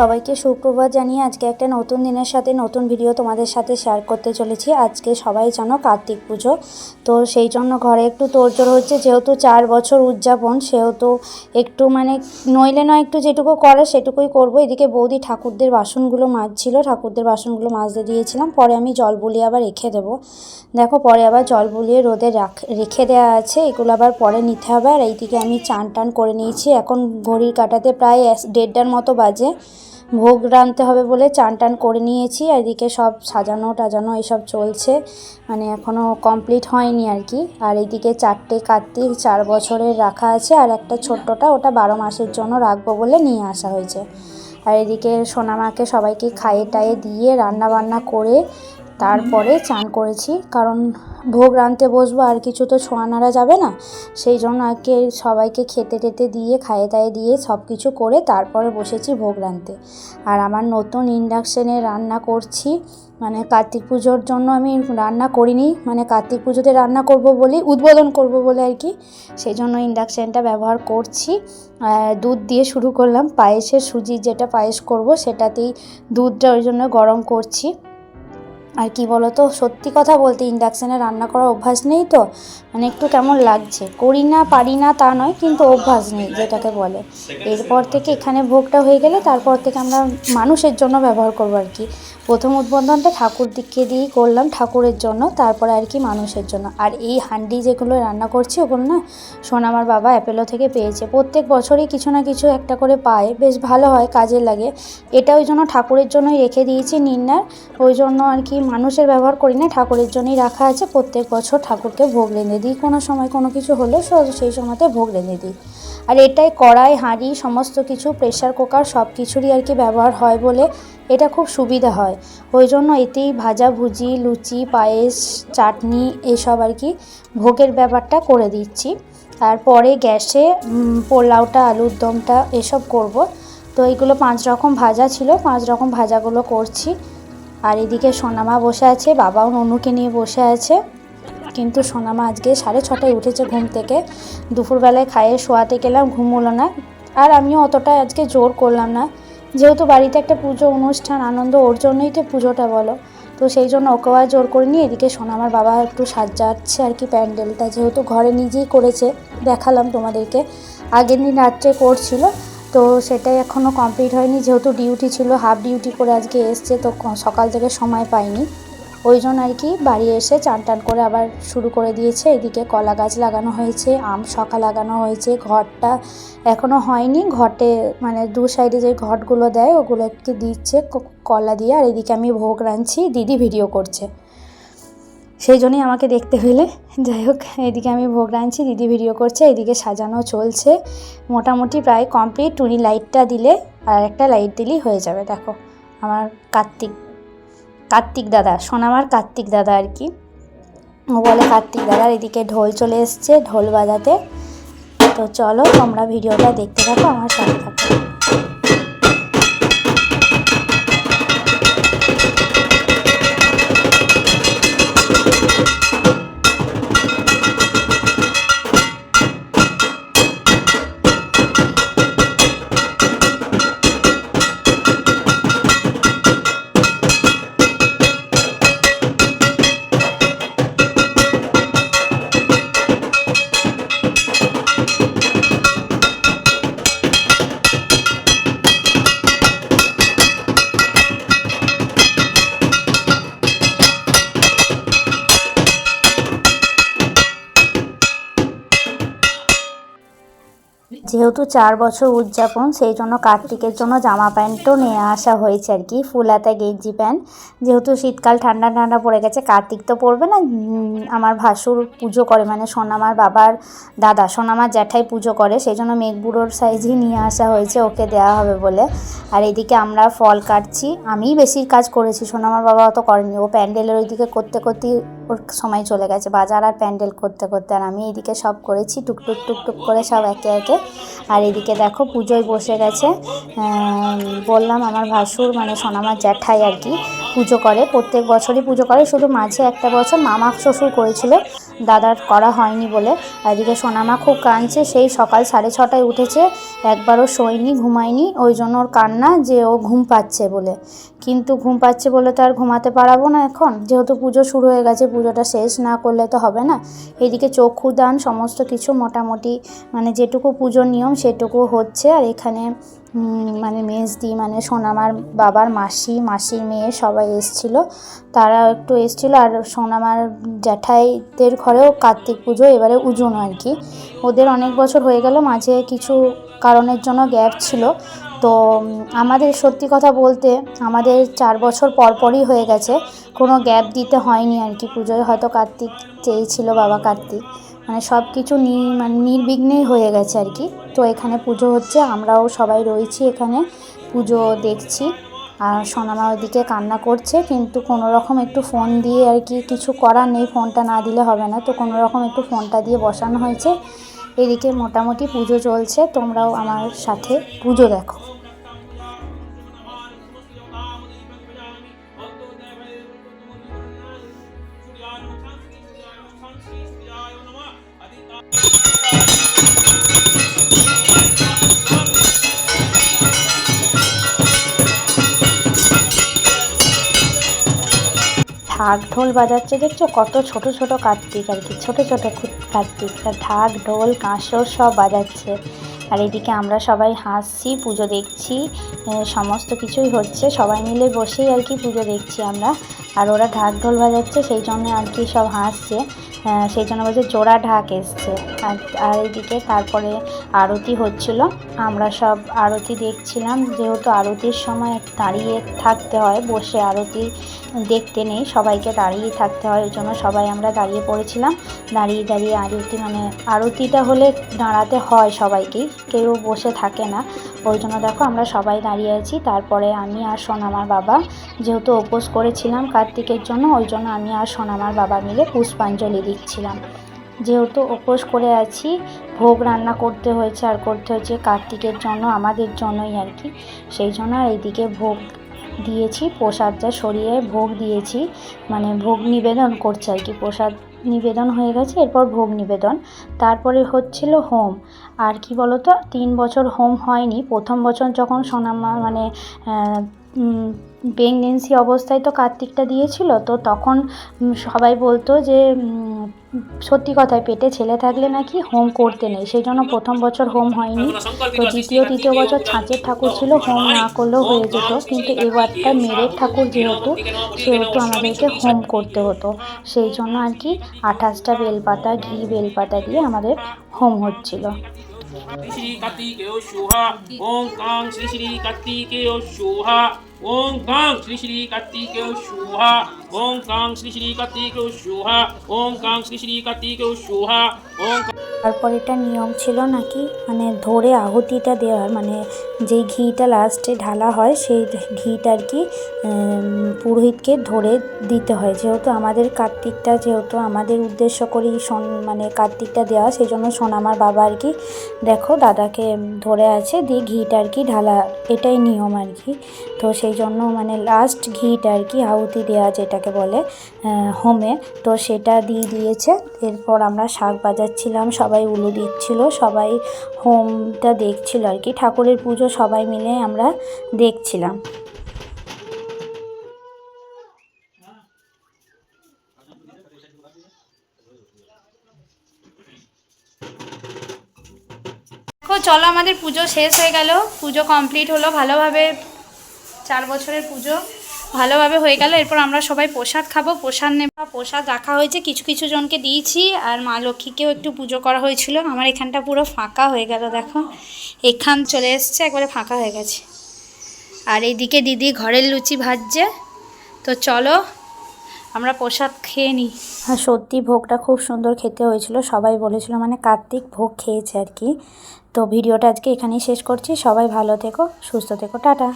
সবাইকে সুপ্রভাত জানিয়ে আজকে একটা নতুন দিনের সাথে নতুন ভিডিও তোমাদের সাথে শেয়ার করতে চলেছি। আজকে সবাই জানো কার্তিক পুজো। তো সেই জন্য ঘরে একটু তোড়জোড় হচ্ছে, যেহেতু চার বছর উদযাপন, সেহেতু একটু মানে নইলে নয় একটু যেটুকু করে সেটুকুই করব। এদিকে বৌদি ঠাকুরদের বাসনগুলো মাজছিল, ঠাকুরদের বাসনগুলো মাজতে দিয়েছিলাম। পরে আমি জল বুলিয়ে আবার রেখে দেবো। দেখো, পরে আবার জল বুলিয়ে রোদে রাখ, রেখে দেওয়া আছে। এগুলো আবার পরে নিতে হবে। আর এইদিকে আমি চান টান করে নিয়েছি। এখন ঘড়ির কাটাতে প্রায় দেড়টার মতো বাজে। ভোগ রাঁধতে হবে বলে চান টান করে নিয়েছি, আর এদিকে সব সাজানো টাজানো এসব চলছে। মানে এখনও কমপ্লিট হয়নি আর কি। আর এদিকে চারটে কার্তিক চার বছরের রাখা আছে, আর একটা ছোট্টটা ওটা বারো মাসের জন্য রাখব বলে নিয়ে আসা হয়েছে। আর এদিকে সোনামাকে সবাইকে খাইয়ে টাইয়ে দিয়ে রান্না বান্না করে তারপরে চান করেছি, কারণ ভোগ রাঁধতে বসবো আর কিছু তো ছোঁয়া নাড়া যাবে না। সেই জন্য আগে সবাইকে খেতে টেতে দিয়ে, খায়ে টাইয়ে দিয়ে সব কিছু করে তারপরে বসেছি ভোগ রাঁধতে। আর আমার নতুন ইন্ডাকশানে রান্না করছি মানে কার্তিক পুজোর জন্য আমি রান্না করিনি মানে কার্তিক পুজোতে রান্না করব বলেই উদ্বোধন করব বলে আর কি সেই জন্য ইন্ডাকশানটা ব্যবহার করছি। দুধ দিয়ে শুরু করলাম, পায়েসের সুজির যেটা পায়েস করব সেটাতেই দুধটা ওই জন্য গরম করছি। আর কি বলো তো সত্যি কথা বলতে ইন্ডাকশানে রান্না করার অভ্যাস নেই তো? মানে একটু কেমন লাগছে? করি না, পারি না তা নয়, কিন্তু অভ্যাস নেই যেটাকে বলে। এরপর থেকে এখানে ভোগটা হয়ে গেলে তারপর থেকে আমরা মানুষের জন্য ব্যবহার করব আর কি। প্রথম উদ্বোধনটা ঠাকুর দিকে দিয়েই করলাম, ঠাকুরের জন্য, তারপরে আর কি মানুষের জন্য। আর এই হান্ডি যেগুলো রান্না করছি, ওগুলো না সোনামার বাবা অ্যাপেলো থেকে পেয়েছে। প্রত্যেক বছরই কিছু না কিছু একটা করে পায়, বেশ ভালো হয়, কাজে লাগে। এটা ওই জন্য ঠাকুরের জন্যই রেখে দিয়েছি নিন্নার। ওই জন্য আর কি মানুষের ব্যবহার করি না, ঠাকুরের জন্যই রাখা আছে। প্রত্যেক বছর ঠাকুরকে ভোগ রেঁধে দিই, কোনো সময় কোনো কিছু হলে সেই সময়তে ভোগ রেঁধে দিই। আর এটাই কড়াই, হাঁড়ি, সমস্ত কিছু প্রেশার কুকার সব কিছুরই আর কি ব্যবহার হয় বলে এটা খুব সুবিধা হয়। ওই জন্য এতেই ভাজা ভুজি, লুচি, পায়েস, চাটনি এসব আর কি ভোগের ব্যাপারটা করে দিচ্ছি। তারপরে গ্যাসে পোলাওটা, আলুর দমটা এসব করব। তো এইগুলো পাঁচ রকম ভাজা ছিল, পাঁচ রকম ভাজাগুলো করছি। আর এদিকে সোনামা বসে আছে, বাবাও ননুকে নিয়ে বসে আছে। কিন্তু সোনামা আজকে সাড়ে ছটায় উঠেছে ঘুম থেকে। দুপুরবেলায় খাইয়ে শোয়াতে গেলাম ঘুম হলো না। আর আমিও অতটা আজকে জোর করলাম না। যেহেতু বাড়িতে একটা পুজো অনুষ্ঠান, আনন্দ, ওর জন্যই তো পুজোটা বলো। তো সেই জন্য ওকেও আর জোর নিয়ে এদিকে শোনা আমার বাবা একটু সাজাচ্ছে আর কি প্যান্ডেলটা। যেহেতু ঘরে নিজেই করেছে, দেখালাম তোমাদেরকে। আগের দিন রাত্রে করছিল, তো সেটাই এখনও কমপ্লিট হয়নি। যেহেতু ডিউটি ছিল হাফ ডিউটি করে আজকে এসছে, তো সকাল থেকে সময় পাইনি। ওই জন্য আর কি, বাড়ি এসে চান টান করে আবার শুরু করে দিয়েছে। এদিকে কলা গাছ লাগানো হয়েছে, আম শখা লাগানো হয়েছে, ঘরটা এখনও হয়নি। ঘটে মানে দু সাইডে যে ঘটগুলো দেয় ওগুলো একটু দিচ্ছে কলা দিয়ে। আর এদিকে আমি ভোগ রাঁধছি, দিদি ভিডিও করছে। সেই জন্যই আমাকে দেখতে হইলে। যাই হোক, এদিকে আমি ভোগ রাঁধছি, দিদি ভিডিও করছে, এদিকে সাজানো চলছে। মোটামুটি প্রায় কমপ্লিট। টুনি লাইটটা দিলে আর একটা লাইট দিলেই হয়ে যাবে, দেখো। আমার কার্তিক। কার্তিক দাদা, সোনামার কার্তিক দাদা আর কি। ও বলে, কার্তিক দাদার এদিকে ঢোল চলে এসছে, ঢোল বাজাতে। তো চলো তোমরা ভিডিওটা দেখতে থাকো, আমার সাথে থাকো। যেহেতু চার বছর উদযাপন, সেই জন্য কার্তিকের জন্য জামা প্যান্টও নিয়ে আসা হয়েছে আর কি ফুল হাতা গেঞ্জি প্যান্ট। যেহেতু শীতকাল ঠান্ডা ঠান্ডা পড়ে গেছে, কার্তিক তো পড়বে না আমার ভাসুর পুজো করে মানে সোনামার বাবার দাদা, সোনামার জ্যাঠাই পুজো করে, সেই জন্য মেঘবুড়োর সাইজই নিয়ে আসা হয়েছে, ওকে দেওয়া হবে বলে। আর এদিকে আমরা ফল কাটছি, আমিই বেশি কাজ করেছি, সোনামার বাবা অত করেনি, ও প্যান্ডেলের ওইদিকে করতে করতে ওর সময় চলে গেছে বাজার আর প্যান্ডেল করতে করতে আর আমি এদিকে সব করেছি, টুকটুক টুকটুক করে সব একে একে। আর এদিকে দেখো পুজোয় বসে গেছে বললাম আমার ভাসুর মানে সোনামার জ্যাঠাই আর কি, পুজো করে। প্রত্যেক বছরই পুজো করে, শুধু মাঝে একটা বছর মামা শ্বশুর করেছিল, দাদার করা হয়নি বলে। এদিকে সোনামা খুব কাঁদছে, সেই সকাল সাড়ে ছটায় উঠেছে, একবারও শোয়নি, ঘুমায়নি, ওই জন্য ওর কান্না যে ও ঘুম পাচ্ছে বলে। কিন্তু ঘুম পাচ্ছে বলে তো আর ঘুমাতে পারাবো না এখন। যেহেতু পুজো শুরু হয়ে গেছে, পুজোটা শেষ না করলে তো হবে না। এদিকে চক্ষুদান সমস্ত কিছু মোটামুটি মানে যেটুকু পুজোর নিয়ম সেটুকু হচ্ছে। আর এখানে মানে মেজদি মানে সোনামার বাবার মাসি, মাসির মেয়ে সবাই এসছিল। তারা একটু এসছিল আর সোনামার জ্যাঠাইদের ঘরেও কার্তিক পুজো, এবারে উজুন আর কি। ওদের অনেক বছর হয়ে গেল, মাঝে কিছু কারণের জন্য গ্যাপ ছিল। তো আমাদের সত্যি কথা বলতে আমাদের চার বছর পরপরই হয়ে গেছে। কোনো গ্যাপ দিতে হয়নি আর কি। পুজোয় হয়তো কার্তিক চেয়েছিল, বাবা কার্তিক। মানে সব কিছু নি মানে নির্বিঘ্নেই হয়ে গেছে আর কি। তো এখানে পুজো হচ্ছে, আমরাও সবাই রয়েছি এখানে। পুজো দেখছি। আর সোনামা ওইদিকে কান্না করছে, কিন্তু কোনো রকম একটু ফোন দিয়ে আর কি কিছু করার নেই। ফোনটা না দিলে হবে না। তো কোনো রকম একটু ফোনটা দিয়ে বসানো হয়েছে। এদিকে মোটামুটি পুজো চলছে তোমরাও আমার সাথে পুজো দেখো। ঢাক ঢোল বাজাচ্ছে, দেখছ? কত ছোট ছোট কার্তিক আর কি, ছোট ছোট কার্তিক। ঢাক, ঢোল, কাঁসর সব বাজাচ্ছে। আর এদিকে আমরা সবাই হাসছি, পুজো দেখছি সমস্ত কিছুই হচ্ছে। সবাই মিলে বসেই আর কি পুজো দেখছি আমরা। আর ওরা ঢাক ঢোল বাজাচ্ছে, সেই জন্য আর কি সব হাসছে। সেই জন্য বলছে জোড়া ঢাক এসছে। আর এদিকে তারপরে আরতি হচ্ছিল। আমরা সব আরতি দেখছিলাম, যেহেতু আরতির সময় দাঁড়িয়ে থাকতে হয়, বসে আরতি দেখতে নেই, সবাইকে দাঁড়িয়ে থাকতে হয়, ওই জন্য সবাই আমরা দাঁড়িয়ে পড়েছিলাম। দাঁড়িয়ে দাঁড়িয়ে আরতি মানে আরতিটা হলে দাঁড়াতে হয় সবাইকেই। কেউ বসে থাকে না। ওই জন্য দেখো আমরা সবাই দাঁড়িয়ে আছি। তারপরে আমি আর সোনামার বাবা যেহেতু উপোস করেছিলাম কার্তিকের জন্য, ওই জন্য আমি আর সোনামার বাবা মিলে পুষ্পাঞ্জলি দিচ্ছিলাম। যেহেতু উপোস করে আছি, ভোগ রান্না করতে হয়েছে আর করতে হয়েছে কার্তিকের জন্য, আমাদের জন্যই আর কি। সেই জন্য আর এইদিকে ভোগ দিয়েছি, প্রসাদটা সরিয়ে ভোগ দিয়েছি মানে ভোগ নিবেদন করছে আর কি, প্রসাদ নিবেদন হয়ে গেছে, এরপর ভোগ নিবেদন। তারপরে হচ্ছিল হোম। আর কি বলতো, তিন বছর হোম হয়নি। প্রথম বছর যখন সোনামা মানে প্রেগনেন্সি অবস্থায় তো কার্তিকটা দিয়েছিল, তো তখন সবাই বলতো যে সত্যি কথায় পেটে ছেলে থাকলে নাকি হোম করতে নেই। সেই জন্য প্রথম বছর হোম হয়নি। তো দ্বিতীয়, তৃতীয় বছর ছাঁচের ঠাকুর ছিল হোম না করলেও হয়ে যেত। কিন্তু এবারটা মেরের ঠাকুর যেহেতু, সেহেতু আমাদেরকে হোম করতে হতো। সেই জন্য আর কি আঠাশটা বেলপাতা, ঘি বেলপাতা দিয়ে আমাদের হোম হচ্ছিল। শ্রী শ্রী কার্তিকেয় সুহা ওং কাং শ্রী শ্রী কার্তিকেয় সুহা ওং কাং শ্রী শ্রী কার্তিকেয় সুহা ওং কাং শ্রী শ্রী কার্তিকেয় সুহা ওং কাং শ্রী শ্রী কার্তিকেয় সুহা ওং তারপর এটা নিয়ম ছিল নাকি? মানে ধরে আহুতিটা দেওয়ার মানে যেই ঘিটা লাস্টে ঢালা হয়, সেই ঘিটা আর কি পুরোহিতকে ধরে দিতে হয়। যেহেতু আমাদের কার্তিকটা, যেহেতু আমাদের উদ্দেশ্য করেই সোন মানে কার্তিকটা দেওয়া, সেই জন্য সোনামার বাবা আর কি, দেখো দাদাকে ধরে আছে, দিয়ে ঘিটা আর কি ঢালা, এটাই নিয়ম আর কি। তো সেই জন্য মানে লাস্ট ঘিটা আর কি আহুতি দেওয়া যেটাকে বলে হোমে, তো সেটা দিয়ে দিয়েছে। এরপর আমরা শাক বাজাচ্ছিলাম, সবাই উলু দিচ্ছিল, সবাই হোমটা দেখছিল আর কি। ঠাকুরের পুজো সবাই মিলে আমরা দেখছিলাম। দেখো, চলো আমাদের পুজো শেষ হয়ে গেল। পুজো কমপ্লিট হলো, ভালোভাবে চার বছরের পুজো ভালোভাবে হয়ে গেল। এরপর আমরা সবাই প্রসাদ খাব, প্রসাদ নেব। প্রসাদ রাখা হয়েছে। কিছু কিছু জনকে দিয়েছি আর মা লক্ষ্মীকেও একটু পুজো করা হয়েছিল। আমার এখানটা পুরো ফাঁকা হয়ে গেল, দেখো। এখান চলে এসছে, একবারে ফাঁকা হয়ে গেছে। আর এইদিকে দিদি ঘরের লুচি ভাজছে। তো চলো, আমরা প্রসাদ খেয়ে নিই। হ্যাঁ সত্যি ভোগটা খুব সুন্দর খেতে হয়েছিল। সবাই বলেছিল মানে কার্তিক ভোগ খেয়েছে আর কি। তো ভিডিওটা আজকে এখানেই শেষ করছি। সবাই ভালো থেকো, সুস্থ থেকো, টাটা।